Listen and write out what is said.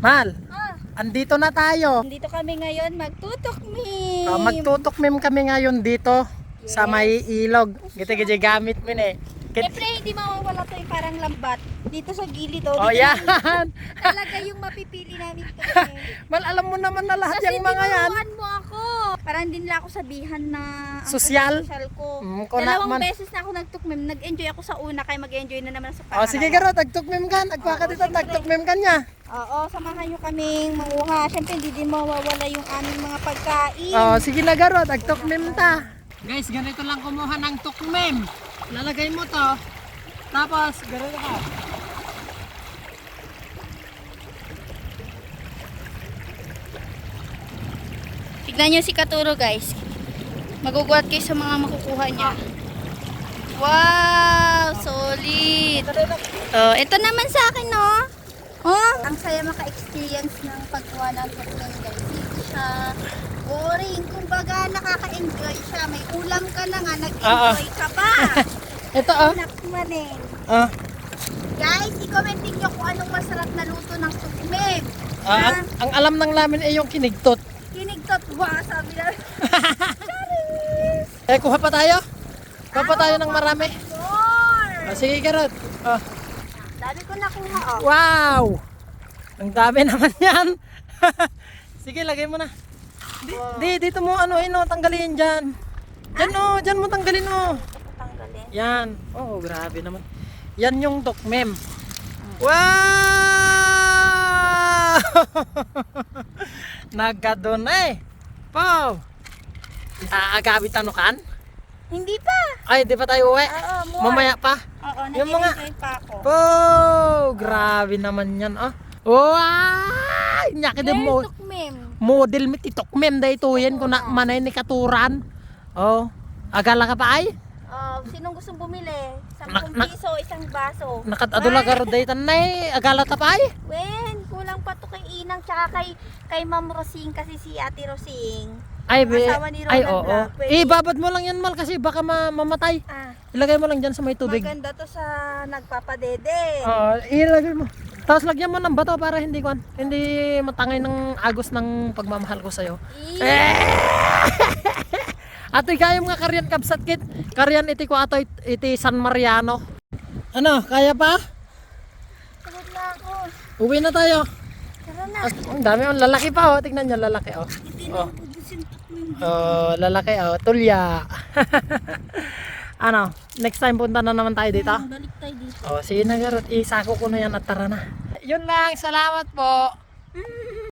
Mal, Ah, andito na tayo. dito kami ngayon magtutukmi. Uh, magtutukmim kami ngayon dito sa may ilog. Gito gito gamit mo eh. Kit- Siyempre, hindi mawawala to yung parang lambat. Dito sa gilid, oh. oh, Dito yan. Talaga yung mapipili namin tukmi. Mal, alam mo naman na lahat Kasi yung mga yan. tinuruan mo ako. Parang din nila ako sabihan na ang Sosyal? sosyal ko. Mm, ko na Dalawang man. beses na ako nagtukmim. Nag-enjoy ako sa una, kaya mag-enjoy na naman sa Oh, pangalawa. sige garo, tagtukmim ka. Agpa ka dito, siyempre. tagtukmim ka niya. Oo, samahan nyo kaming manguha. Siyempre, hindi din mawawala yung aming mga pagkain. Oh, sige na garo, tagtukmim ta. Guys, ganito lang kumuha ng tukmim. Lalagay mo to. Tapos, ganito ka. Tignan nyo si Katuro, guys. Magugulat kayo sa mga makukuha niya. Wow! Solid! Oh, ito naman sa akin, no? Oh, ang saya maka-experience ng pagkuha ng tukming guys. Hindi siya boring. Kumbaga, nakaka-enjoy siya. May ulam ka na nga, nag-enjoy ka pa. Ito oh. Nakmanin. Ah, Guys, i-commenting nyo kung anong masarap na luto ng tukming. ah, ang, ang alam ng lamin ay yung kinigtot. Kinigtot, wow, sabi na. Eh, kuha pa tayo? Kuha pa tayo ng marami. Ah, sige garot. Ah. Dami ko nakuha, oh. Wow! Ang dami naman yan. Sige, lagay mo na. Di, di dito mo ano, ino, tanggalin dyan. Dyan oh, dyan mo tanggalin oh. Tanggalin. Yan. Oh, grabe naman. Yan yung tukmem. Wow! Nagkadon eh. Pow! Aagabit ano kan? Hindi pa. Ay, di pa tayo uwi. Oo, more. Mamaya pa. Oo, Yung mga- nag-enjoy pa ako. Oh, grabe naman yan, oh. Wow! Nyaki din mo. Model mi titok mem day to yan kung na manay ni katuran. Oh, agala ka pa ay? Oh, sinong gustong bumili? 10 Na- piso, isang baso. Nakatadula ka ro day tanay, agala ta pa ay? Wen, kulang pa to kay Inang tsaka kay, kay Ma'am Rosing kasi si Ate Rosing. Ay, be, Asawa ni ay, oo. Black, pwede. Eh, babad mo lang yan, mal, kasi baka ma- mamatay. Ah, Ilagay mo lang dyan sa may tubig. maganda to sa nagpapadede. Oo, ilagay mo. Tapos lagyan mo ng bato para hindi kwan, hindi matangay ng agos ng pagmamahal ko sa'yo. Eh, Atoy kaya mga karyan kabsat kit. Karyan iti ko atoy iti San Mariano. Ano, kaya pa? Pagod na ako. Uwi na tayo. Tara na. As, ang dami oh, lalaki pa oh. Tingnan niyo lalaki oh. Hindi Oh. Oh, lalaki oh, tulya. ano, next time punta na naman tayo dito. Balik tayo dito. Oh, sige na garot, isako ko na yan at tara na. Yun lang, salamat po.